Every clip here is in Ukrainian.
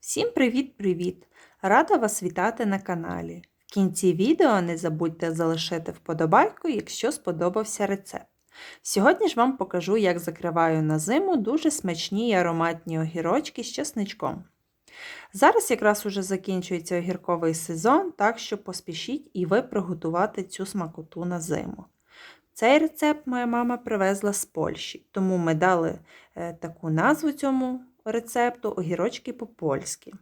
Всім привіт-привіт! Рада вас вітати на каналі. В кінці відео не забудьте залишити вподобайку, якщо сподобався рецепт. Сьогодні ж вам покажу, як закриваю на зиму дуже смачні й ароматні огірочки з чесничком. Зараз якраз уже закінчується огірковий сезон, так що поспішіть і ви приготувати цю смакоту на зиму. Цей рецепт моя мама привезла з Польщі, тому ми дали е, таку назву цьому рецепту огірочки по-польськи.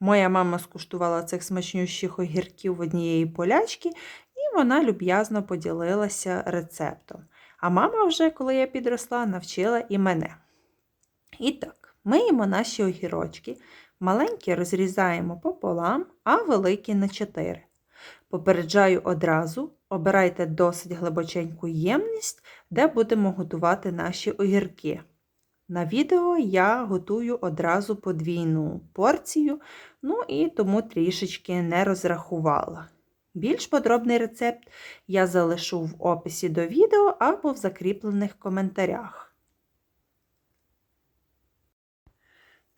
Моя мама скуштувала цих смачнющих огірків в однієї полячки, і вона люб'язно поділилася рецептом. А мама вже, коли я підросла, навчила і мене. І так, миємо наші огірочки, маленькі розрізаємо пополам, а великі на 4. Попереджаю одразу, обирайте досить глибоченьку ємність, де будемо готувати наші огірки. На відео я готую одразу подвійну порцію, ну і тому трішечки не розрахувала. Більш подробний рецепт я залишу в описі до відео або в закріплених коментарях.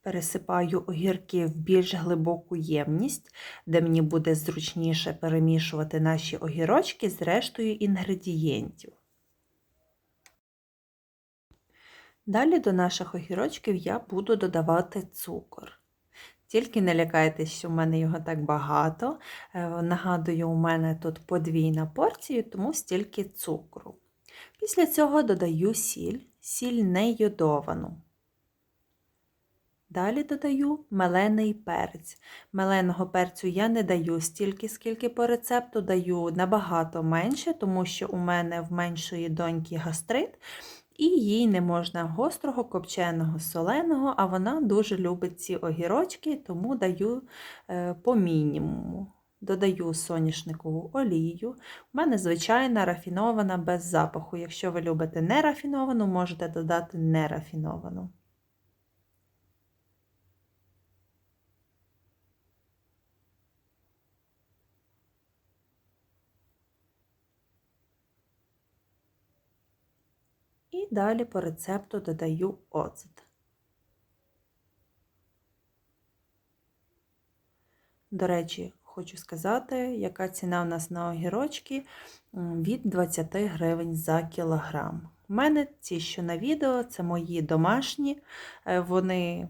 Пересипаю огірки в більш глибоку ємність, де мені буде зручніше перемішувати наші огірочки з рештою інгредієнтів. Далі до наших огірочків я буду додавати цукор. Тільки не лякайтесь, що в мене його так багато. Нагадую, у мене тут подвійна порція, тому стільки цукру. Після цього додаю сіль, сіль не йодовану. Далі додаю мелений перець. Меленого перцю я не даю стільки, скільки по рецепту даю набагато менше, тому що у мене в меншої доньки гастрит, і їй не можна гострого, копченого, соленого, а вона дуже любить ці огірочки, тому даю е, по мінімуму. Додаю соняшникову олію. У мене звичайна рафінована без запаху. Якщо ви любите нерафіновану, можете додати нерафіновану. І далі по рецепту додаю оцет. До речі, хочу сказати, яка ціна у нас на огірочки від 20 гривень за кілограм. У мене ці, що на відео, це мої домашні, е, вони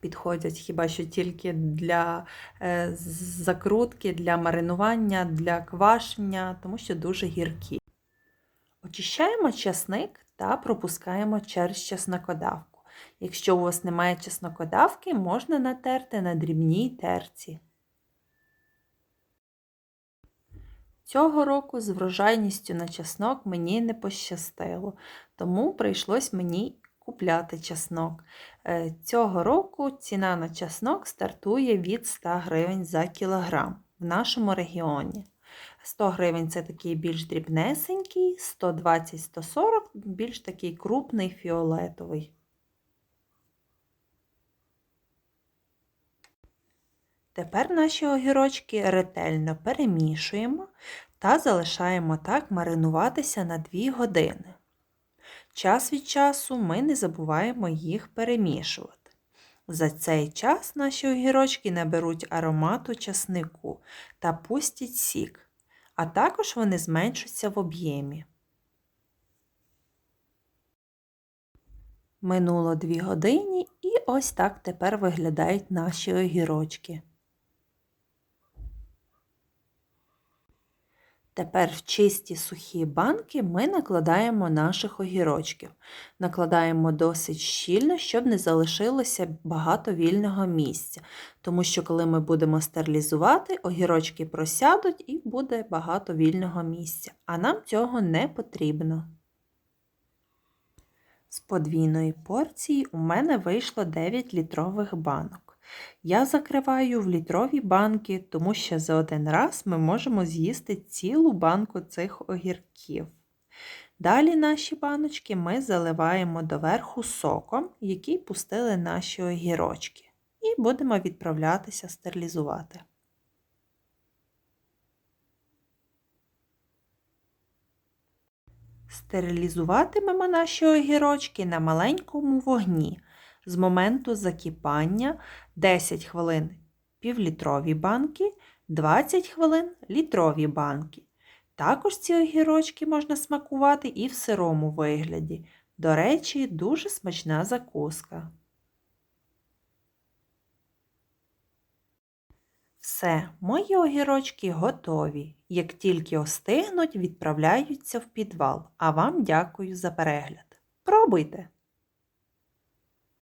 підходять хіба що тільки для е, закрутки, для маринування, для квашення, тому що дуже гіркі. Очищаємо часник та пропускаємо через чеснокодавку. Якщо у вас немає чеснокодавки, можна натерти на дрібній терці. Цього року з врожайністю на чеснок мені не пощастило, тому прийшлось мені купляти чеснок. Е, цього року ціна на чеснок стартує від 100 гривень за кілограм в нашому регіоні. 100 гривень це такий більш дрібнесенький, 120-140 більш такий крупний фіолетовий. Тепер наші огірочки ретельно перемішуємо та залишаємо так маринуватися на 2 години. Час від часу ми не забуваємо їх перемішувати. За цей час наші огірочки наберуть аромату часнику та пустять сік а також вони зменшаться в об'ємі. Минуло 2 години і ось так тепер виглядають наші огірочки. Тепер в чисті сухі банки ми накладаємо наших огірочків. Накладаємо досить щільно, щоб не залишилося багато вільного місця. Тому що, коли ми будемо стерилізувати, огірочки просядуть і буде багато вільного місця. А нам цього не потрібно. З подвійної порції у мене вийшло 9 літрових банок. Я закриваю в літрові банки, тому що за один раз ми можемо з'їсти цілу банку цих огірків. Далі наші баночки ми заливаємо доверху соком, який пустили наші огірочки, і будемо відправлятися стерилізувати. Стерилізуватимемо наші огірочки на маленькому вогні з моменту закипання 10 хвилин півлітрові банки, 20 хвилин літрові банки. Також ці огірочки можна смакувати і в сирому вигляді. До речі, дуже смачна закуска. Все, мої огірочки готові. Як тільки остигнуть, відправляються в підвал. А вам дякую за перегляд. Пробуйте!